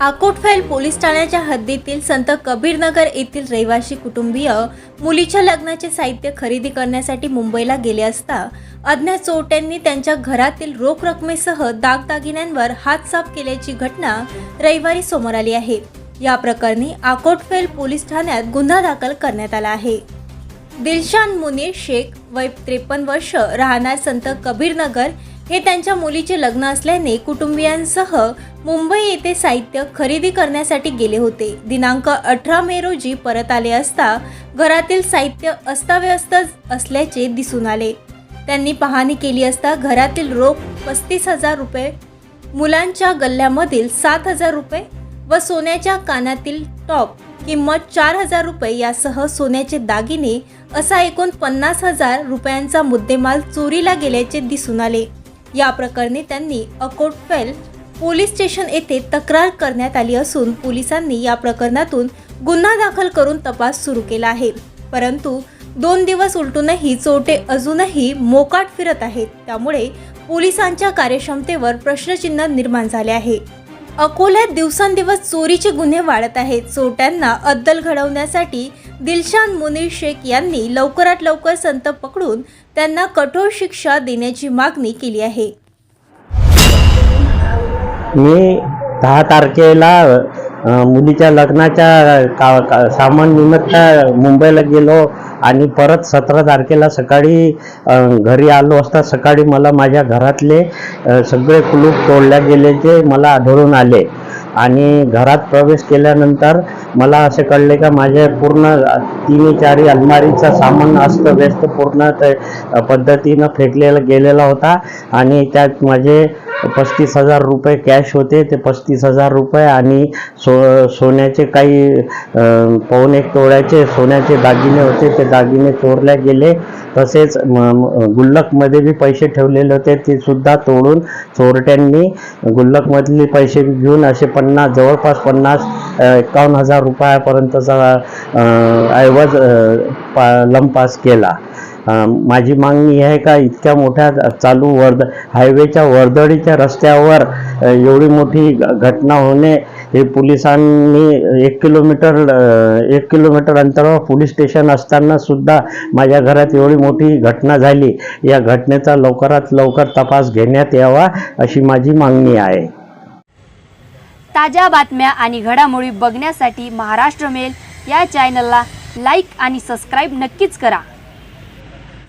आकोटफेल police ठाण्याच्या हद्दीतील संत कबीरनगर येथील रहिवासी कुटुंबीय मुलीच्या लग्नाचे साहित्य खरेदी करण्यासाठी मुंबईला गेले असता अज्ञात चोरट्यांनी त्यांच्या घरातील रोख रकमेसह दागदागिन्यांवर हात साफ केल्याची घटना रविवारी समोर आली आहे. या प्रकरणी आकोटफेल पोलीस ठाण्यात गुन्हा दाखल करण्यात आला आहे. दिलशान मुनीर शेख वय त्रेपन्न वर्ष राहणार संत कबीरनगर हे त्यांच्या मुलीचे लग्न असल्याने कुटुंबियांसह मुंबई येथे साहित्य खरेदी करण्यासाठी गेले होते. दिनांक अठरा मे रोजी परत आले असता घरातील साहित्य अस्ताव्यस्त असल्याचे दिसून आले. त्यांनी पाहणी केली असता घरातील रोख पस्तीस हजार रुपये मुलांच्या गल्ल्यामधील सात हजार रुपये व सोन्याच्या कानातील टॉप किंमत चार हजार रुपये यासह सोन्याचे दागिने असा एकूण पन्नास हजार रुपयांचा मुद्देमाल चोरीला गेल्याचे दिसून आले. या प्रकरणी त्यांनी अकोटफेल पोलीस स्टेशन येथे तक्रार करण्यात आली असून पोलिसांनी या प्रकरणातून गुन्हा दाखल करून तपास सुरू केला आहे. परंतु दोन दिवस उलटूनही चोरटे अजूनही मोकाट फिरत आहेत. त्यामुळे पोलिसांच्या कार्यक्षमतेवर प्रश्नचिन्ह निर्माण झाले आहे. अकोल्यात दिवसांदिवस चोरीचे गुन्हे वाढत आहेत. चोरट्यांना अद्दल घडवण्यासाठी दिलशान मुनीर शेख यांनी लवकरात लवकर संत पकडून त्यांना कठोर शिक्षा देण्याची मागणी केली आहे. मी दहा तारखेला मुलीच्या लग्नाच्या का, का सामान निमित्त मुंबईला गेलो आणि परत सतरा तारखेला सकाळी घरी आलो असता सकाळी मला माझ्या घरातले सगळे कुलूप तोडल्या गेल्याचे मला आढळून आले. आणि घरात प्रवेश केल्यानंतर मला असे कळले का माझे पूर्ण तिन्ही चारी अलमारीचा सामान अस्तव्यस्त पूर्ण ते पद्धतीनं फेकलेला गेलेला होता. आणि त्यात माझे पस्तीस हजार रुपये कॅश होते ते पस्तीस हजार रुपये आणि सो सोन्याचे काही अं, एक तोळ्याचे सोन्याचे दागिने होते ते दागिने चोरले गेले. तसेच गुल्लकमध्ये बी पैसे ठेवलेले होते ते सुद्धा तोडून चोरट्यांनी गुल्लकमधले पैसे घेऊन असे पन्नास जवळपास पन्नास एकावन्न हजार रुपयापर्यंतचा ऐवज पा लंपास केला. माझी मागणी आहे का इतक्या मोठ्या चालू वर्द हायवेच्या वर्दळीच्या रस्त्यावर एवढी मोठी घ- घटना होणे हे पोलिसांनी एक किलोमीटर एक किलोमीटर अंतरावर पोलीस स्टेशन असताना सुद्धा माझ्या घरात एवढी मोठी घटना झाली. या घटनेचा लवकरात लवकर तपास घेण्यात यावा अशी माझी मागणी आहे. ताज्या बातम्या आणि घडामोडी बघण्यासाठी महाराष्ट्र मेल या चॅनलला लाईक आणि सबस्क्राईब नक्कीच करा.